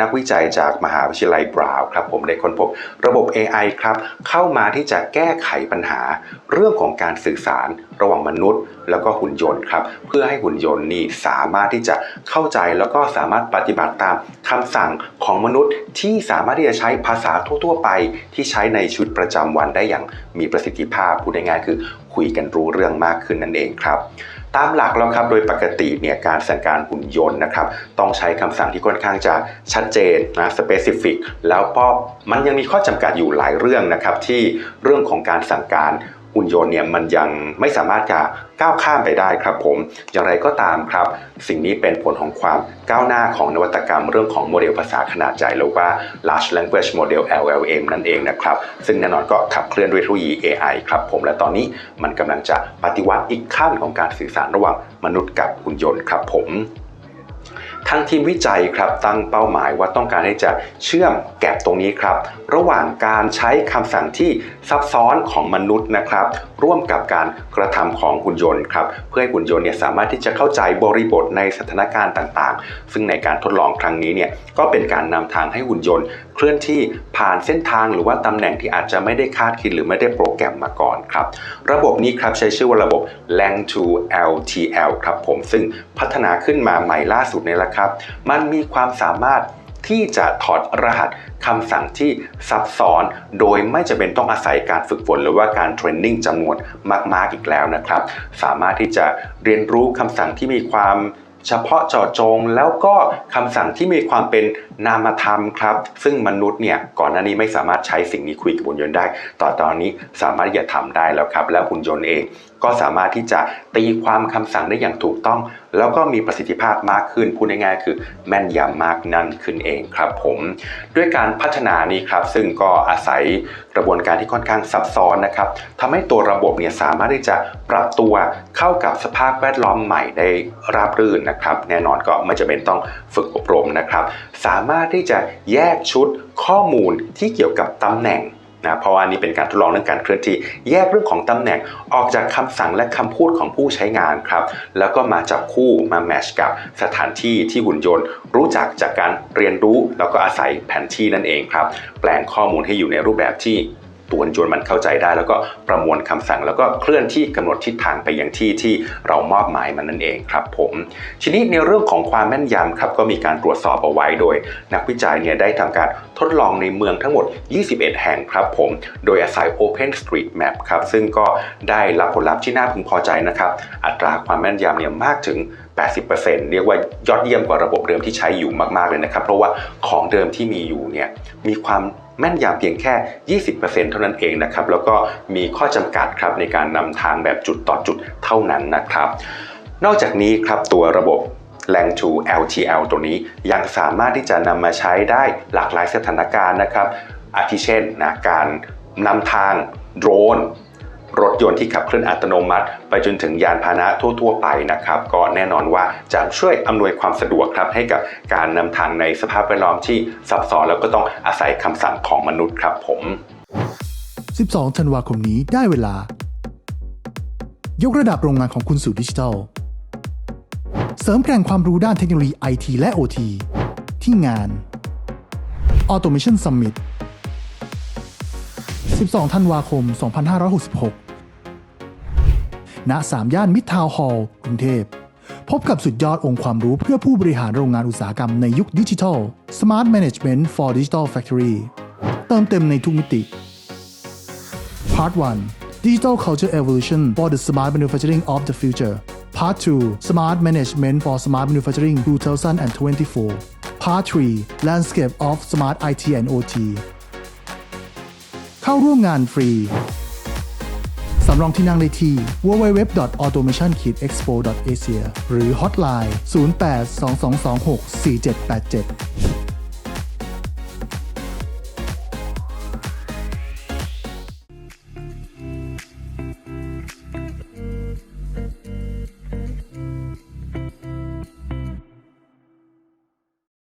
นักวิจัยจากมหาวิทยาลัยบราวน์ครับผมได้ค้นพบระบบ AI ครับเข้ามาที่จะแก้ไขปัญหา เรื่องของการสื่อสารระหว่างมนุษย์ แล้วก็หุ่นยนต์ครับเพื่อให้หุ่นยนต์นี่สามารถที่จะเข้าใจแล้วก็สามารถปฏิบัติตามคำสั่งของมนุษย์ที่สามารถที่จะใช้ภาษาทั่ว ๆ ไป ที่ใช้ในชีวิตประจำวันได้อย่างมีประสิทธิภาพพูดง่ายๆคือ คุยกันรู้เรื่องมากขึ้นนั่นเองครับ ตามหลักแล้วครับโดยปกติเนี่ยการสั่งการหุ่นยนต์นะครับต้องใช้คำสั่งที่ค่อนข้างจะชัดเจนนะ specific แล้วก็มันยังมีข้อจำกัดอยู่หลายเรื่องนะครับที่เรื่องของการสั่งการ หุ่นยนต์เนี่ยมันยังไม่สามารถจะก้าวข้ามไปได้ครับผม อย่างไรก็ตามครับ สิ่งนี้เป็นผลของความก้าวหน้าของนวัตกรรมเรื่องของโมเดลภาษาขนาดใหญ่หรือว่า large language model LLM นั่นเองนะครับ ซึ่งแน่นอนก็ขับเคลื่อนด้วยเทคโนโลยี AI ครับผม และตอนนี้มันกำลังจะปฏิวัติอีกขั้นของการสื่อสารระหว่างมนุษย์กับหุ่นยนต์ครับผม ทางทีมวิจัยครับตั้งเป้าหมายว่าต้องการที่จะเชื่อมแก็บตรงนี้ครับ ระหว่างการใช้คำสั่งที่ซับซ้อนของมนุษย์นะครับร่วมกับการกระทำของหุ่นยนต์ครับเพื่อให้หุ่นยนต์เนี่ยสามารถที่จะเข้าใจบริบทในสถานการณ์ต่างๆ ซึ่งในการทดลองครั้งนี้เนี่ยก็เป็นการนำทางให้หุ่นยนต์ เคลื่อนที่ผ่านเส้นทางหรือว่าตำแหน่งที่อาจจะไม่ได้คาดคิดหรือไม่ได้โปรแกรมมาก่อนครับระบบนี้ครับใช้ชื่อว่าระบบ Lang 2 LTL ครับผมซึ่งพัฒนาขึ้นมาใหม่ล่าสุดนี่แหละครับ มันมีความสามารถ ที่จะถอดรหัสคำสั่งที่ซับซ้อน โดยไม่จำเป็นต้องอาศัยการฝึกฝนหรือว่าการเทรนนิ่งจำนวนมากๆอีกแล้วนะครับ สามารถที่จะเรียนรู้คำสั่งที่มีความเฉพาะเจาะจงแล้วก็คำสั่งที่มีความเป็นนามธรรมครับ ซึ่งมนุษย์เนี่ยก่อนหน้านี้ไม่สามารถใช้สิ่งนี้คุยกับหุ่นยนต์ได้ ต่อตอนนี้สามารถที่จะทำได้แล้วครับ และหุ่นยนต์เองก็สามารถที่จะตีความคำสั่งได้อย่างถูกต้อง แล้วก็มีประสิทธิภาพมากขึ้นพูดง่ายๆคือแม่นยำมากนั่นขึ้นเองครับผม ด้วยการพัฒนานี้ครับ ซึ่งก็อาศัยกระบวนการที่ค่อนข้างซับซ้อนนะครับทำให้ตัวระบบเนี่ยสามารถที่จะปรับตัวเข้ากับสภาพแวดล้อมใหม่ได้ราบรื่นนะครับ แน่นอนก็ไม่จำเป็นต้องฝึกอบรมนะครับ สามารถที่จะแยกชุดข้อมูลที่เกี่ยวกับตำแหน่ง นะเพราะว่านี่เป็นการทดลองเรื่องการเคลื่อนที่ แยกเรื่องของตำแหน่งออกจากคำสั่งและคำพูดของผู้ใช้งานครับ แล้วก็มาจับคู่มาแมชกับสถานที่ที่หุ่นยนต์ รู้จักจากการเรียนรู้ แล้วก็อาศัยแผนที่นั่นเองครับ แปลงข้อมูลให้อยู่ในรูปแบบที่ ตัวหุ่นยนมันเข้าใจได้ แล้วก็ประมวลคำสั่ง แล้วก็เคลื่อนที่กำหนดทิศทางไปยังที่ที่เรามอบหมายมันนั่นเองครับผมทีนี้ในเรื่องของความแม่นยำครับก็มีการตรวจสอบเอาไว้โดย นักวิจัยเนี่ยได้ทำการทดลองในเมืองทั้งหมด 21 แห่งครับผม โดยอาศัย Open Street Map ครับซึ่งก็ได้รับผลลัพธ์ที่น่าพึงพอใจนะครับ อัตราความแม่นยำเนี่ยมากถึง 80%เรียกว่ายอดเยี่ยมกว่าระบบเดิมที่ใช้อยู่มากๆเลยนะครับ เพราะว่าของเดิมที่มีอยู่เนี่ยมีความ แม่นยำเพียงแค่ 20%เท่านั้นเองนะครับแล้วก็มีข้อจำกัดครับในการนำทางแบบจุดต่อจุดเท่านั้นนะครับ นอกจากนี้ครับตัวระบบ Lang 2 LTL ตัวนี้ยังสามารถที่จะนำมาใช้ได้หลากหลายสถานการณ์นะครับ อาทิเช่นนะการนำทางโดรน รถยนต์ที่ขับเคลื่อนอัตโนมัติ ไปจนถึงยานพาหนะทั่ว ๆ ไปนะครับ ก็แน่นอนว่าจะช่วยอำนวยความสะดวกครับให้กับการนำทางในสภาพแวดล้อมที่ซับซ้อนแล้วก็ต้องอาศัยคำสั่งของมนุษย์ครับผม 12 ธันวาคมนี้ได้เวลา ยกระดับโรงงานของคุณสู่ดิจิทัล เสริมแกร่งความรู้ด้านเทคโนโลยีไอทีและ OT ที่งาน Automation Summit 12 ธันวาคม 2566 ณ3ย่านมิตรทาวน์ฮอลล์กรุงเทพพบกับสุดยอดองค์ความรู้เพื่อผู้บริหารโรงงานอุตสาหกรรมในยุคดิจิทัล Smart Management for Digital Factory เติมเต็มในทุกมิติ Part 1 Digital Culture Evolution for the Smart Manufacturing of the Future Part 2 Smart Management for Smart Manufacturing 2024 Part 3 Landscape of Smart IT and OT เข้าร่วมงานฟรี สำรองที่นั่งได้ที่ www.automation-expo.asia หรือ hotline 0822264787